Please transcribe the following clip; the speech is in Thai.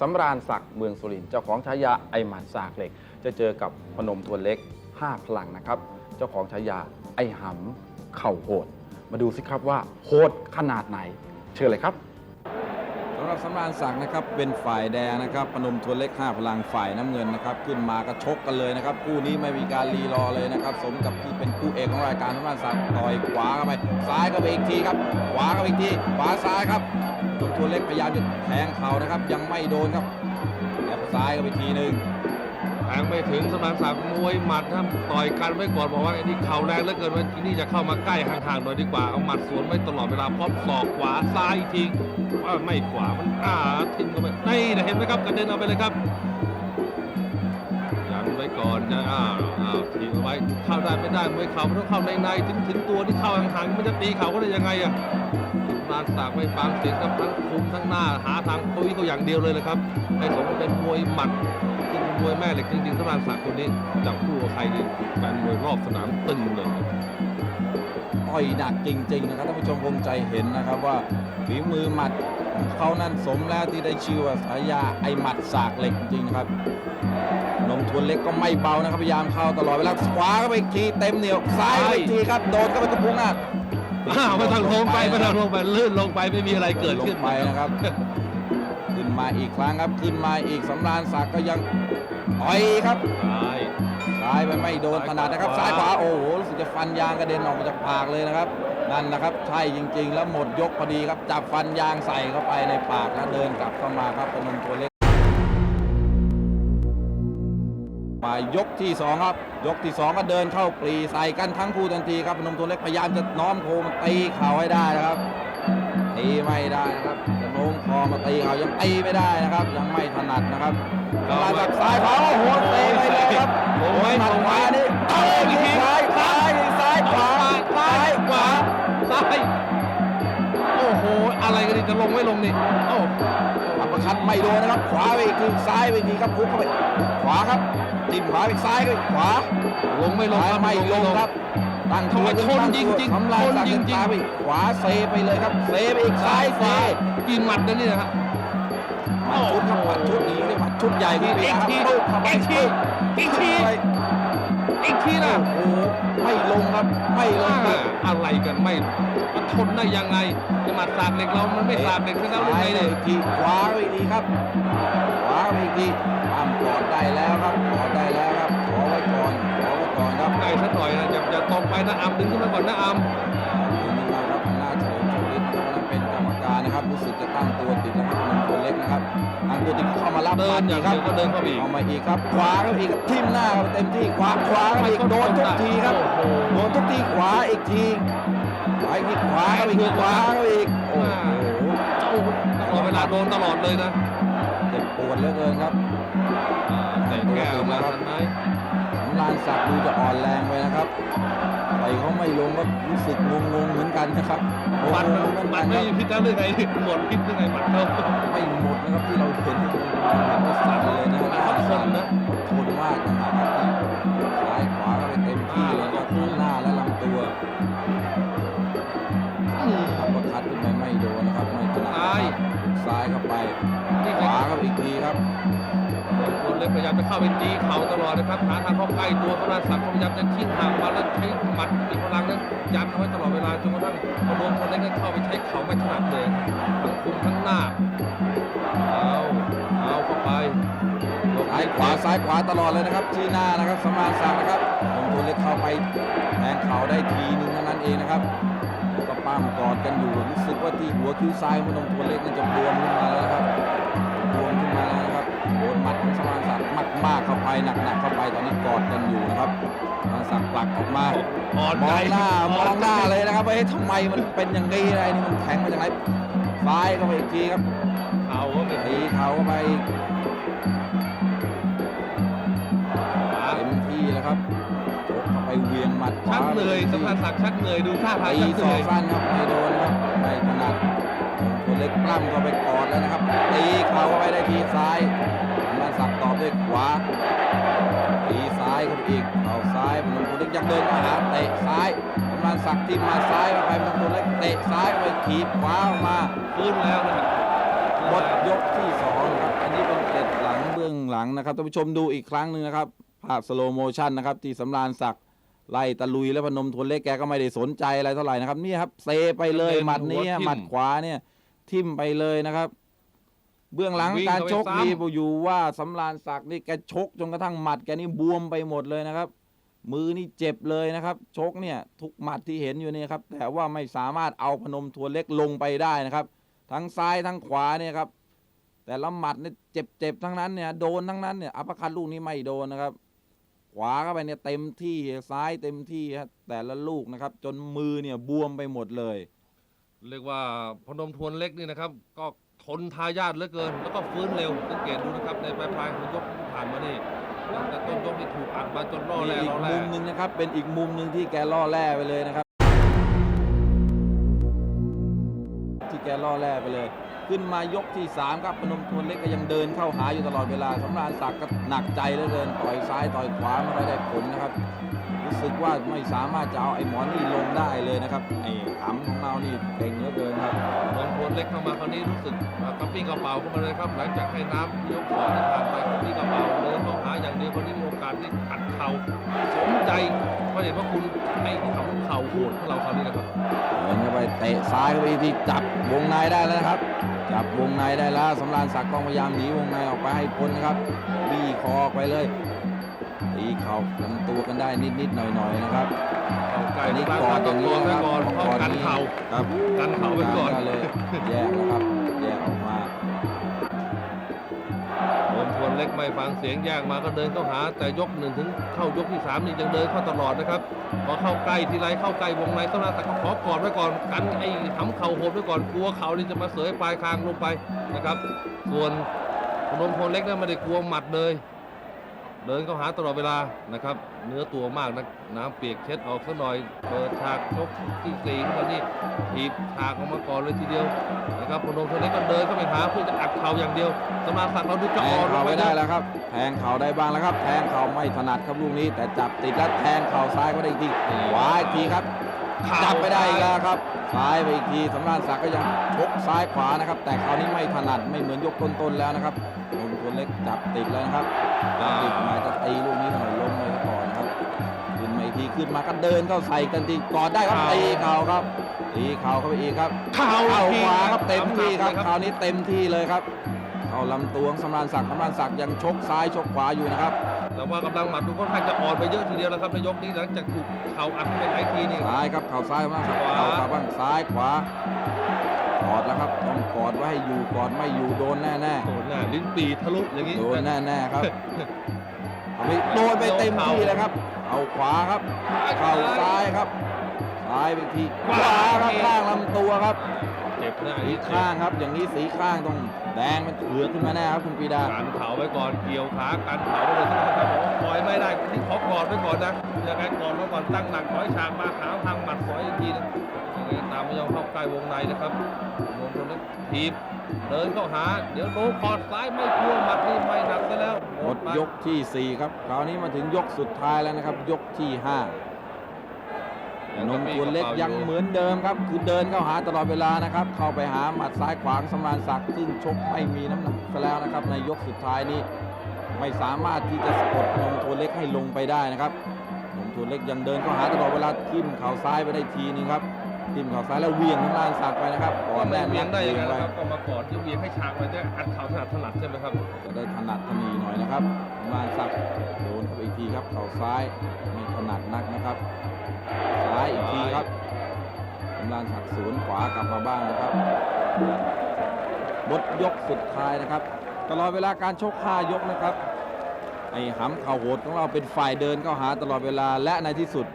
สำราญศักดิ์เมืองสุรินทร์เจ้าของฉายาไอหมันสากเหล็ก จะเจอกับพนมทวนเล็ก 5 พลังนะครับ เจ้าของฉายาไอหำเข่าโหด มาดูสิครับว่าโหดขนาดไหน เชิญเลยครับ หรับสำราญศักดิ์นะครับเป็นฝ่ายแดงนะครับปนมทวนเล็ก 5 พลังฝ่ายน้ำเงินนะครับขึ้นมากระชกกันเลยนะครับคู่นี้ไม่มีการรีรอเลยนะครับสมกับที่เป็นคู่เอกของรายการสำราญศักดิ์ต่อยขวาเข้าไปซ้ายเข้าไปอีกทีครับขวาเข้าไปอีกทีขวาซ้ายครับปนมทวนเล็กพยายามจะแทงเข่านะครับยังไม่โดนครับแอบซ้ายเข้าไปทีหนึ่ง ทงไม่ถึงสมานศักดิ์มวยหมัดนะต่อยกันไว้ก่อนบอกว่าไอ้นี่เข่าแรงเหลือเกินว่าที่นี่จะเข้ามาใกล้ห่างๆหน่อยดีกว่าเอาหมัดสวนไว้ตลอดเวลาพร้อมศอกขวาซ้ายอีกทีว่าไม่ขวามันอ้าทิ้งเข้าไปนี่นะเห็นไหมครับกระเด็นเอาไปเลยครับยันไว้ก่อนนะอ้าวอ้าวทิ้งเอาไว้เข้าได้ไม่ได้มวยเข่ามันต้องเข้าในในๆถึงถึงตัวที่เข้าห่างๆมันจะตีเข่าก็ได้ยังไงอะสมานศักไม่ฟังเสียงครับทั้งคุมทั้งหน้าหาทางปุ้ยเขาอย่างเดียวเลยเลยครับให้สมเป็นมวยหมัด มวยแม่เหล็กจริงๆสำหรับศักดิ์คนนี้จับคู่กับใครนี่แฟนมวยรอบสนามตึงเลยต่อยหนักจริง ๆ นะครับท่านผู้ชมคงใจเห็นนะครับว่าฝีมือหมัดของเขานั้นสมแล้วที่ได้ชื่อว่าฉายาไอหมัดสากเหล็กจริงๆนะครับนมทวนเล็กก็ไม่เบานะครับพยายามเข้าตลอดเวลาขวาก็ไปอีกทีเต็มเหนียวซ้ายไปอีกทีครับโดนก็ไปกระพุ้งหน้าอ้าวไม่ต้องลงไปไม่ต้องลงไปลื่นลงไปไม่มีอะไรเกิดลขึ้งนไปนะครับขึ้น มาอีกครั้งครับขึ้นมาอีกสำราญศักดิ์ก็ยังต่อยครับใช่ซ้ายไปไม่โดนขนาดนะครับซ้าซ้ายยขขวาวาโอ้โหรู้สึกจะฟันยางกระเด็นออกมาจากปากเลยนะครับนั่นนะครับใช่จริง ๆ แล้วหมดยกพอดีครับจับฟันยางใส่เข้าไปในปากแล้วเดินกลับเข้ามาครับพนมตัวเล็กมายกที่สองครับ ยกที่สองก็เดินเข้าปรีใส่กันทั้งคู่ทันทีครับพนมตัวเล็กพยายามจะน้อมโคมาตีเข่าให้ได้นะครับตีไม่ได้นะครับจะโน้ม คอมาตีเข่ายังตีไม่ได้นะครับ ยังไม่ถนัดนะครับกำลังจากซ้ายขวาโอ้โหเตะไปเลยครับลงไว้หมัดลงขไว้วานี่เตะอีกทีซ้ายซ้ายซ้ายขวาซ้ายขวาซ้ายซ้ายโอ้โหอะไรกันนี่จะลงไม่ลงนี่โอ้อัปเปอร์คัดไม่โดนนะครับ ขวาไปอีกทีซ้ายไปอีกทีครับพุกเข้าไปขวาครับจิ้มขวาไปซ้ายก็ขวาลงไม่ลงซ้ายครับไม่ลงครับตั้งตัวทำไมชนจริงๆทำลายชนสักจริงๆซ้ายไปขวาเซไปเลยครับเซไปอีกซ้ายเซ กี่หมัดนะเนี่ยฮะหมัดชุดครับหมัดชุดนี้เรียกหมัดชุดใหญ่ที่อีกทีครับเข้าไปอีกทีอีกที เข้าไปอีกทีนะโอ้โหไม่ลงครับไม่ลงครับ อะไรกันไม่มันทนได้ยังไงไอ้หมัดสากเหล็กเรา มันไม่สากเหล็กแค่นั้นหรือซ้าไงยไปเนี่ยอีกทีขวาไปอีกทีครับขวาไปอีกทีปั้มกอดได้แล้วครับกอดได้แล้วครับขอไว้ก่อนขอไว้ก่อนครับไก่สักหน่อยนะอย่าอย่าตรงไปนะอัมดึงขึ้นมาก่อนนะอัม นะครับรู้สึกจะตั้งตัวติดนะครับหนุ่มตัวเล็กนะครับตั้งตัวติดเข้ามารับเดิหนมัดอย่าอีงกคเดีรับยวก็เดินเข้าไปอีก เอามาอีกครับขวาเข้าไปอีกครับทิ่มหน้าเข้าไปเต็มที่ขวาขวาเข้าไปอีกโดนทุกทีครับโอ้โหโดนทุกทีขวาอีกทีขวาอีกทีขวาเข้าไปอีกขวาเข้าไปอีกโอ้โหเจ้าตลอดเวลาโดนตลอดเลยนะเจ็บปวดเหลือเกินครับอ่าเตะแก้วมาทันไหมสำรานศักดิ์ดูจะอ่อนแรงไปนะครับ ไปเขาไม่ลงก็รู้สึกงงๆเหมือนกันนะครับงหมัดงๆเหมือนหมักัดนคไม่รับมีพิษแล้วหรือไงหมดพิษหรือไงหมัดเขาไม่หมดนะครับที่เราเห็นที่เราเห็นว่าสั่นเลยนะเขาทนนะทนมากนะครับซ้ายขวาก็ไปเต็มที่เลยครับทั้งหน้าและลำตัวอืมอัปเปอร์คัดขึ้นไปไม่โดนนะครับไม่ถนัดซ้ายซ้ายเข้าไปนี่ขไงวาเข้าไปอีกทีครับคน เลยพยายามจะเข้าไปตีเข่าตลอดนะครับหาทางเข้าใกล้ตัวพระราชสักพยายามจะทิ้งห่างมาแล้วใช้หมัดมีพลังนั้นยันเอาไว้ตลอดเวลาจนกระทั่งพอโดนคนเล็กนั้นเข้าไปใช้เข่าไม่ถนัดเลยทั้งคุมทั้งหน้าเอาเอาเข้าไปซ้ายขวาซ้ายขวาตลอดเลยนะครับที่หน้านะครับสมานศักนะครับลงตัวเล็กเข้าไปแทงเข่าได้ทีนึงเท่านั้นเองนะครับแล้วก็ปั้มกอดกันอยู่รู้สึกว่าที่หัวคิ้วซ้ายมันลงตัวเล็กนั่นจะบวมขึ้นมาแล้วนะครับบวมขึ้นมาแล้วนะครับ โดนหมัดของสมานศักดิ์มากมากๆเข้าไปหนักๆเข้าไปตอนนี้กอดกันอยู่นะครับสมานศักดิ์ผลักออกมา อ่อนมใจองหน้ามองหน้าเลยนะครับว่าเอ๊ะทำไมมันเป็นอย่างนี้อะไรนี่มันแข็งมาจากไหนซ้ายเข้าไปอีกทีครับเข่าก็ไม่ตีดีเข่าเข้าไปอีกเต็มที่แล้วครับชกเข้าไปเวียงหมัดขวาชักเหนื่อยสำคัญศักดิ์ชักเหนื่อยดูท่าทางตีชักเหศอนื่อกยสั้นครับไม่โดนครับไม่ถนัดตัวเล็กปล้ำเข้าไปกอดแล้วนะครับตีเข่า ด้วยขวาตีซ้ายเข้าไปอีกเข่าซ้ายมันตัวเล็กยังเดินมาหาเตะซ้ายมันสักดิ์ที่มาซ้ายเข้าไปมันตัวเล็กเตะซ้ายไปขีดขวาออกมาฟื้นแล้วนะครับหมดยกที่สองครับเป็นนี้เป็นเกร็ดหลังเบื้องหลังนะครับท่านผู้ชมดูอีกครั้งหนึ่งนะครับ ภาพสโลโมชันนะครับที่สำราญศักดิ์ไล่ตะลุยและพนมทวนเล็กแกก็ไม่ได้สนใจอะไรเท่าไหร่นะครับนี่ครับเซไปเลยหมัดนี้หมหมัดขวาเนี่ยทิ่มไปเลยนะครับ เบื้องหลังวิ่งการเข้าไปชกซ้ำ นี่อยู่ว่าสำราญศักดิ์นี่แกชกจนกระทั่งหมัดแกนี่บวมไปหมดเลยนะครับ มือนี่เจ็บเลยนะครับ ชกเนี่ยทุกหมัดที่เห็นอยู่เนี่ยครับ แต่ว่าไม่สามารถเอาพนมทวนเล็กลงไปได้นะครับ ทั้งซ้ายทั้งขวาเนี่ยครับ แต่ละหมัดเนี่ยเจ็บๆทั้งนั้นเนี่ยโดนทั้งนั้นเนี่ยอัปเปอร์คัตลูกนี้ไม่โดนนะครับ ขวาเข้าไปเนี่ยเต็มที่ซ้ายเต็มที่ครับแต่ละลูกนะครับ จนมือเนี่ยบวมไปหมดเลย เรียกว่าพนมทวนเล็กนี่นะครับ ก็ ทนทายาทเหลือเกิน แล้วก็ฟื้นเร็วสังเกตดูนะครับในปลายปลายๆของยกที่ผ่านมานี่ตั้งแต่ต้นยกนี่ถูกอัดมาจนล่อมีแร่อีกล่อแร่มุมหนึ่งนะครับ เป็นอีกมุมหนึ่งที่แกล่อแร่ไปเลยนะครับ ที่แกล่อแร่ไปเลย ขึ้นมายกที่ 3 ครับพนมทวนเล็กก็ยังเดินเข้าหาอยู่ตลอดเวลาสำราญศักดิ์ก็หนักใจเหลือเกินต่อยซ้ายต่อยขวาไม่ค่อยได้ผลนะครับ รู้สึกว่าไม่สามารถจะเอาไอ้หมอนนี่ลงได้เลยนะครับไอ้หำของเรานี่เก่งเหลือเกินครับพนมทวนเล็กเข้ามาคราวนี้รู้สึกอ่ากระปี้กระเป๋าเข้ามาเลยครับ หลังจากให้น้ำยกสองที่ผ่านไปกระปี้กระเป๋าเดินเข้าหาอย่างเดียวคนนี้มีโอกาสที่อัดเข่าสมใจ เพราะเห็นว่าคุณไอ้ทำเข่าโหดของเราคราวนี้นะครับเดินเข้าไปเตะซ้ายเข้าไปที่จับวงในได้แล้วนะครับ จับวงในได้แล้วสำราญศักดิ์ต้องพยายามหนีวงในออกไปให้พ้นนะครับบี้คอออกไปเลยตีเข่าลำตัวกันได้นิดๆหน่อยๆนะครับ เข้าใกล้อันนี้บางกอดต้อองย่างกนี้อดนะไว้ครับก่อนเพราะกันเข่าครับ กันเข่าไว้ก่อน เลยแยกนะครับแยกออก เล็กไม่ฟังเสียงแยกมาก็เดินเข้าหา แต่ยกหนึ่งถึงเข้ายกที่สามนี่ยังเดินเข้าตลอดนะครับพอเข้าใกล้ทีไรเข้าใกล้วงในต้องนาแต่ก็ขอกอดไว้ก่อนกันไอ้ทำเข่าโหดไว้ก่อนกลัวเข่านี่จะมาเสยปลายคางลงไปนะครับ ส่วนพนมพลเล็กนั้นไม่ได้กลัวหมัดเลย เดินเข้าหาตลอดเวลานะครับ เนื้อตัวมากนะน้ำเปียกเช็ดออกสักหน่อย เปิดฉากชกที่สี่ขึ้นมานี่ถีบฉากออกมาก่อนเลยทีเดียวนะครับพนมทวนเล็กก็เดินเข้าไปหาเพื่อจะอัดเข่าอย่างเดียวสมาศักดิ์เราดูแทจะอ่งอนลเข่างไปไว้ได้ได้แล้วครับ แทงเข่าได้บ้างแล้วครับ แทงเข่าไม่ถนัดครับลูกนี้ แต่จับติดแล้วแทงเข่าซ้ายก็ได้อีกทีขวาอีกทีครับจับไม่ได้อีกแล้วครับซ้ายไปอีกทีสำราญศักดิ์ก็ยังชกซ้ายขวานะครับ แต่คราวนี้ไม่ถนัดไม่เหมือนยกต้นๆแล้วนะครับ ลมตัวเล็กจับติดแล้วนะครับจับติดหมายจะตีลูกนี้หน่อยล้มไปซะก่อนนะครับขึ้นมาอีกทีขึ้นมาก็เดินเข้าใส่กันทีกอดได้ครับตีเข่าครับตีเข่าเข้าไปอีกครับเข่าเข้าอีกทีขวาครับเต็มที่ครับสามคราวนี้เต็มที่เลยครับเข้าลำตัวของสำราญศักดิ์สำราญศักดิ์ยังชกซ้ายชกขวาอยู่นะครับแต่ว่ากำลังหมัดดูค่อนข้างจะอ่อนไปเยอะทีเดียวแล้วครับในยกนี้หลังจากถูกเข่าอัดไปหลายทีนี่ซ้ายครับเข่าซ้ายสำราญศักดิ์ขวาเข่าขวาบ้างซ้ายขวาก อดแล้วครับต้องกอดไว้ให้อยู่กอดไม่อยู่โดนแน่โดนแน่ลิ้นปีทะลุอย่างนี้ๆโดนแน่ๆครับเอาไปโดนไปเต็มที่เลยครับ เอาขวาครับเข่าซ้ายครับซ้ายไปอีกทีขวาครับข้างลำตัวครับ เจ็บนะอันสีนี้ข้างครับ อย่างนี้สีข้างต้องแดงเป็นเถือกขึ้นมาแน่ครับคุณปรีดา การเข่าไว้ก่อนเกี่ยวขาการเข่าไว้เลยทุกท่านบอกว่าปล่อยไม่ได้นี่ขอกอดไว้ก่อนนะยังไงกอดไว้ก่อนตั้งหลักถอยฉากมาขาทางหมัดสอยอีกทีนึงยังไงตามไม่ยอมเข้าใกล้วงในนะครับรวมคนนั้นทีบเดินเข้าหา เดี๋ยวโน้คอดซ้ายไม่กลัวหมัดนี่ไม่หนักซะแล้วหมดไป ยกที่4 ครับ คราวนี้มาถึงยกสุดท้ายแล้วนะครับ ยกที่ 5 นมกุลเล็กยังเหมือนเดิมครับ คือเดินเข้าหาตลอดเวลานะครับ เข้าไปหาหมัดซ้ายขวางสำราญศักดิ์ซึ่งชกไม่มีน้ำหนักซะแล้วนะครับ ในยกสุดท้ายนี้ ไม่สามารถที่จะสะกดนมทุนเล็กให้ลงไปได้นะครับนมทุนเล็กยังเดินเข้าหาตลอดเวลาทิ่มเข่าซ้ายไปได้ทีนึงครับ ทิ่มเข่าซ้ายแล้วเหวี่ยงสำราญศักดิ์ไปนะครับก่อนก็แน่ไม่นเวียงได้ยังไงปนะครับก็มากอดยกเวียงให้ฉากไปจะอัดเข่าถนัดถนัดใช่ไหมครับจะได้ถนัดถนีหน่อยนะครับมานศักดิ์โดนเข้าไปอีกทีครับเข่าซ้ายไม่ถนัดนักนะครับซ้ายอีกทีครับกำลังหักสวนขวากลับมาบ้างนะครับบทยกสุดท้ายนะครับตลอดเวลาการชก5ยกนะครับไอ้หำเข่าโหดของเราเป็นฝ่ายเดินเข้าหาตลอดเวลาและในที่สุด